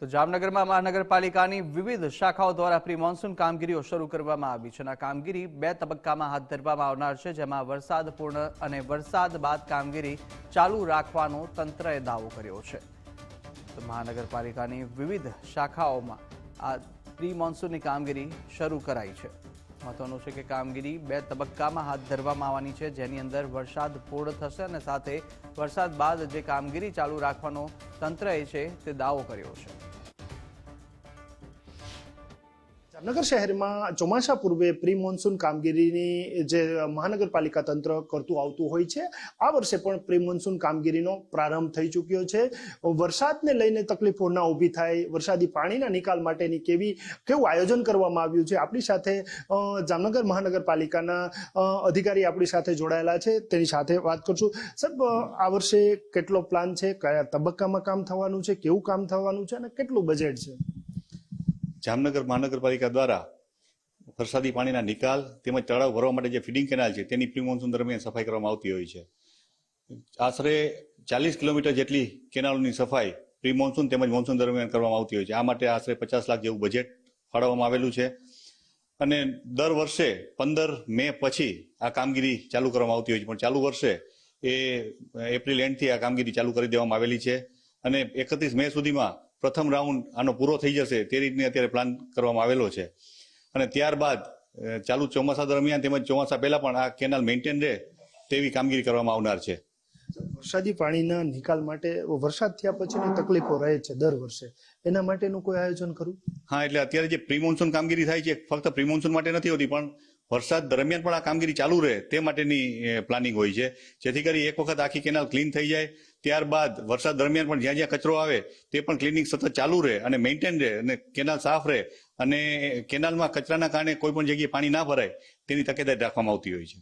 તો જામનગરમાં મહાનગરપાલિકાની વિવિધ શાખાઓ દ્વારા પ્રી મોન્સૂન કામગીરીઓ શરૂ કરવામાં આવી છે અને કામગીરી બે તબક્કામાં હાથ ધરવામાં આવનાર છે, જેમાં વરસાદ પૂર્ણ અને વરસાદ બાદ કામગીરી ચાલુ રાખવાનો તંત્રએ દાવો કર્યો છે. તો મહાનગરપાલિકાની વિવિધ શાખાઓમાં આ પ્રી મોન્સૂનની કામગીરી શરૂ કરાઈ છે. મહત્વનું છે કે કામગીરી બે તબક્કામાં હાથ ધરવામાં આવવાની છે, જેની અંદર વરસાદ પૂર્ણ થશે અને સાથે વરસાદ બાદ જે કામગીરી ચાલુ રાખવાનો તંત્રએ છે તે દાવો કર્યો છે. જામનગર શહેરમાં ચોમાસા પૂર્વે પ્રી મોન્સૂન કામગીરીની જે મહાનગરપાલિકા તંત્ર કરતું આવતું હોય છે, આ વર્ષે પણ પ્રી મોન્સૂન કામગીરીનો પ્રારંભ થઈ ચૂક્યો છે. વરસાદને લઈને તકલીફો ના ઊભી થાય, વરસાદી પાણીના નિકાલ માટેની કેવી, કેવું આયોજન કરવામાં આવ્યું છે, આપણી સાથે જામનગર મહાનગરપાલિકાના અધિકારી આપણી સાથે જોડાયેલા છે, તેની સાથે વાત કરશું. સાહેબ આ વર્ષે કેટલો પ્લાન છે, કયા તબક્કામાં કામ થવાનું છે, કેવું કામ થવાનું છે અને કેટલું બજેટ છે? જામનગર મહાનગરપાલિકા દ્વારા વરસાદી પાણીના નિકાલ તેમજ તળાવ ભરવા માટે જે ફીડિંગ કેનાલ છે, તેની પ્રી મોન્સૂન દરમિયાન સફાઈ કરવામાં આવતી હોય છે. આશરે ચાલીસ કિલોમીટર જેટલી કેનાલોની સફાઈ પ્રી મોન્સૂન તેમજ મોન્સૂન દરમિયાન કરવામાં આવતી હોય છે. આ માટે આશરે પચાસ લાખ જેવું બજેટ ફાળવવામાં આવેલું છે. અને દર વર્ષે પંદર મે પછી આ કામગીરી ચાલુ કરવામાં આવતી હોય છે. પણ ચાલુ વર્ષે એ એપ્રિલ એન્ડથી આ કામગીરી ચાલુ કરી દેવામાં આવેલી છે. અને એકત્રીસ મે સુધીમાં પ્રથમ રાઉન્ડ આનો પૂરો થઈ જશે તે રીતની અત્યારે પ્લાન કરવામાં આવેલો છે. અને ત્યારબાદ ચાલુ ચોમાસા દરમિયાન તેમજ ચોમાસા પહેલા પણ આ કેનાલ મેન્ટેન રહે તેવી કામગીરી કરવામાં આવનાર છે. વરસાદી પાણીના નિકાલ માટે વરસાદ થયા પછીની તકલીફો રહે છે દર વર્ષે. એના માટેનું કોઈ આયોજન કરું હા એટલે અત્યારે જે પ્રી મોન્સૂન કામગીરી થાય છે ફક્ત પ્રી મોન્સૂન માટે નથી હોતી પણ વરસાદ દરમિયાન પણ આ કામગીરી ચાલુ રહે તે માટેની પ્લાનિંગ હોય છે. જેથી કરી એક વખત આખી કેનાલ ક્લીન થઈ જાય, ત્યારબાદ વરસાદ દરમિયાન પણ જ્યાં જ્યાં કચરો આવે તે પણ ક્લિનિંગ સતત ચાલુ રહે અને મેન્ટેન રહે અને કેનાલ સાફ રહે અને કેનાલમાં કચરાના કારણે કોઈ પણ જગ્યાએ પાણી ના ભરાય તેની તકેદારી રાખવામાં આવતી હોય છે.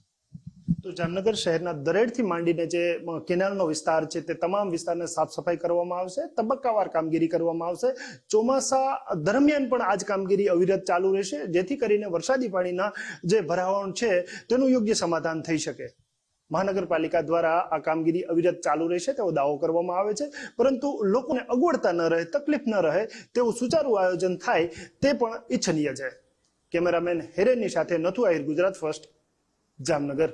તો જામનગર શહેરના દરેડથી માંડીને જે કેનાલનો વિસ્તાર છે તે તમામ વિસ્તારને સાફ સફાઈ કરવામાં આવશે, તબક્કાવાર કામગીરી કરવામાં આવશે. ચોમાસા દરમિયાન પણ આ જ કામગીરી અવિરત ચાલુ રહેશે, જેથી કરીને વરસાદી પાણીના જે ભરાવણ છે તેનું યોગ્ય સમાધાન થઈ શકે. મહાનગરપાલિકા દ્વારા આ કામગીરી અવિરત ચાલુ રહેશે, તેવો દાવો કરવામાં આવે છે. પરંતુ લોકોને અગવડતા ન રહે, તકલીફ ન રહે, તેવું સુચારું આયોજન થાય તે પણ ઈચ્છનીય છે. કેમેરામેન હેરેનની સાથે નથુ આહિર, ગુજરાત ફર્સ્ટ, જામનગર.